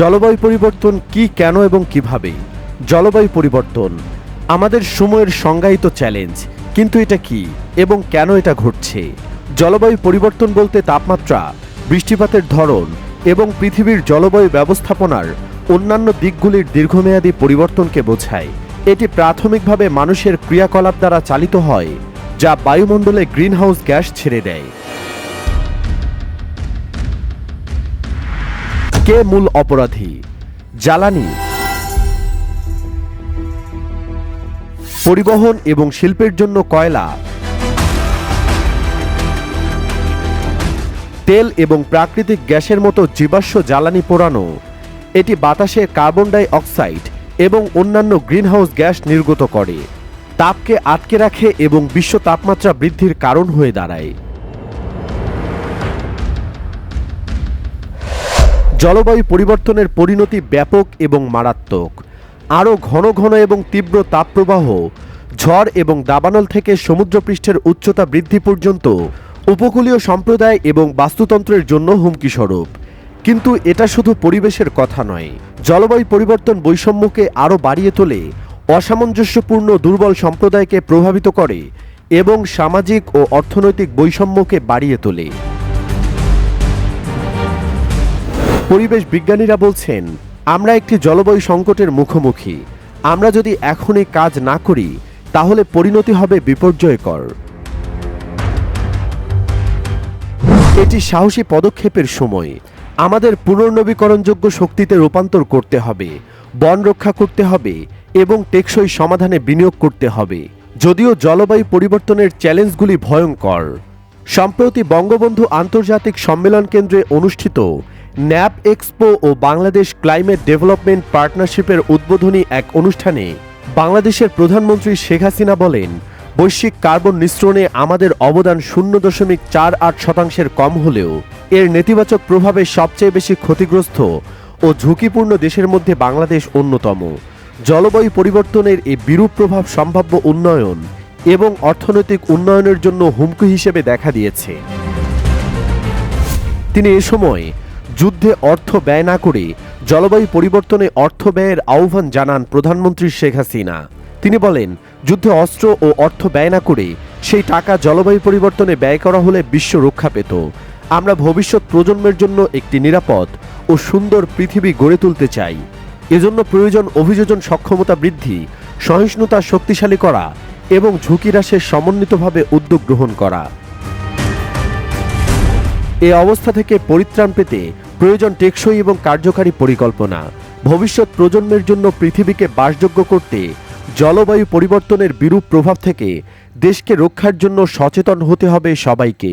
জলবায়ু পরিবর্তন কি, কেন এবং কীভাবে? জলবায়ু পরিবর্তন, আমাদের সময়ের সংজ্ঞায়িত চ্যালেঞ্জ, কিন্তু এটা কি এবং কেন এটা ঘটছে? জলবায়ু পরিবর্তন বলতে তাপমাত্রা, বৃষ্টিপাতের ধরন এবং পৃথিবীর জলবায়ু ব্যবস্থাপনার অন্যান্য দিকগুলির দীর্ঘমেয়াদী পরিবর্তনকে বোঝায়। এটি প্রাথমিকভাবে মানুষের ক্রিয়াকলাপ দ্বারা চালিত হয়, যা বায়ুমণ্ডলে গ্রিনহাউস গ্যাস ছেড়ে দেয়। কে মূল অপরাধী? জ্বালানি। পরিবহন এবং শিল্পের জন্য কয়লা। তেল এবং প্রাকৃতিক গ্যাসের মতো জীবাশ্ম জ্বালানি পোড়ানো, এটি বাতাসে কার্বন ডাই অক্সাইড এবং অন্যান্য গ্রিনহাউস গ্যাস নির্গত করে। তাপকে আটকে রাখে এবং বিশ্ব তাপমাত্রা বৃদ্ধির কারণ হয়ে দাঁড়ায়। জলবায়ু পরিবর্তনের পরিণতি ব্যাপক এবং মারাত্মক। আরও ঘন ঘন এবং তীব্র তাপপ্রবাহ, ঝড় এবং দাবানল থেকে সমুদ্রপৃষ্ঠের উচ্চতা বৃদ্ধি পর্যন্ত উপকূলীয় সম্প্রদায় এবং বাস্তুতন্ত্রের জন্য হুমকি স্বরূপ কিন্তু এটা শুধু পরিবেশের কথা নয়। জলবায়ু পরিবর্তন বৈষম্যকে আরও বাড়িয়ে তোলে, অসামঞ্জস্যপূর্ণ দুর্বল সম্প্রদায়কে প্রভাবিত করে এবং সামাজিক ও অর্থনৈতিক বৈষম্যকে বাড়িয়ে তোলে। পরিবেশ বিজ্ঞানীরা বলছেন, আমরা একটি জলবায়ু সংকটের মুখোমুখি। আমরা যদি এখনই কাজ না করি, তাহলে পরিণতি হবে বিপর্যয়কর। এটি সাহসী পদক্ষেপের সময়। আমাদের পুনর্নবীকরণযোগ্য শক্তিতে রূপান্তর করতে হবে, বন রক্ষা করতে হবে এবং টেকসই সমাধানে বিনিয়োগ করতে হবে। যদিও জলবায়ু পরিবর্তনের চ্যালেঞ্জগুলি ভয়ঙ্কর। সম্প্রতি বঙ্গবন্ধু আন্তর্জাতিক সম্মেলন কেন্দ্রে অনুষ্ঠিত ন্যাপ এক্সপো ও বাংলাদেশ ক্লাইমেট ডেভেলপমেন্ট পার্টনারশিপের উদ্বোধনী এক অনুষ্ঠানে বাংলাদেশের প্রধানমন্ত্রী শেখ হাসিনা বলেন, বৈশ্বিক কার্বন নিঃসরণে আমাদের অবদান শূন্য দশমিক চার আট শতাংশের কম হলেও এর নেতিবাচক প্রভাবে সবচেয়ে বেশি ক্ষতিগ্রস্ত ও ঝুঁকিপূর্ণ দেশের মধ্যে বাংলাদেশ অন্যতম। জলবায়ু পরিবর্তনের এই বিরূপ প্রভাব সম্ভাব্য উন্নয়ন এবং অর্থনৈতিক উন্নয়নের জন্য হুমকি হিসেবে দেখা দিয়েছে। তিনি এ সময় যুদ্ধে অর্থ ব্যয় না করে জলবায়ু পরিবর্তনে অর্থ ব্যয়ের আহ্বান জানান প্রধানমন্ত্রী শেখ হাসিনা। তিনি বলেন, যুদ্ধে অস্ত্র ও অর্থ ব্যয় না করে সেই টাকা জলবায়ু পরিবর্তনে ব্যয় করা হলে বিশ্ব রক্ষা পেত। আমরা ভবিষ্যৎ প্রজন্মের জন্য একটি নিরাপদ ও সুন্দর পৃথিবী গড়ে তুলতে চাই। এজন্য প্রয়োজন অভিযোজন সক্ষমতা বৃদ্ধি, সহিষ্ণুতা শক্তিশালী করা এবং ঝুঁকি হ্রাসের সমন্বিতভাবে উদ্যোগ গ্রহণ করা। এ অবস্থা থেকে পরিত্রাণ পেতে প্রয়োজন টেকসই এবং কার্যকারী পরিকল্পনা। ভবিষ্যৎ প্রজন্মের জন্য পৃথিবীকে বাসযোগ্য করতে জলবায়ু পরিবর্তনের বিরূপ প্রভাব থেকে দেশকে রক্ষার জন্য সচেতন হতে হবে সবাইকে।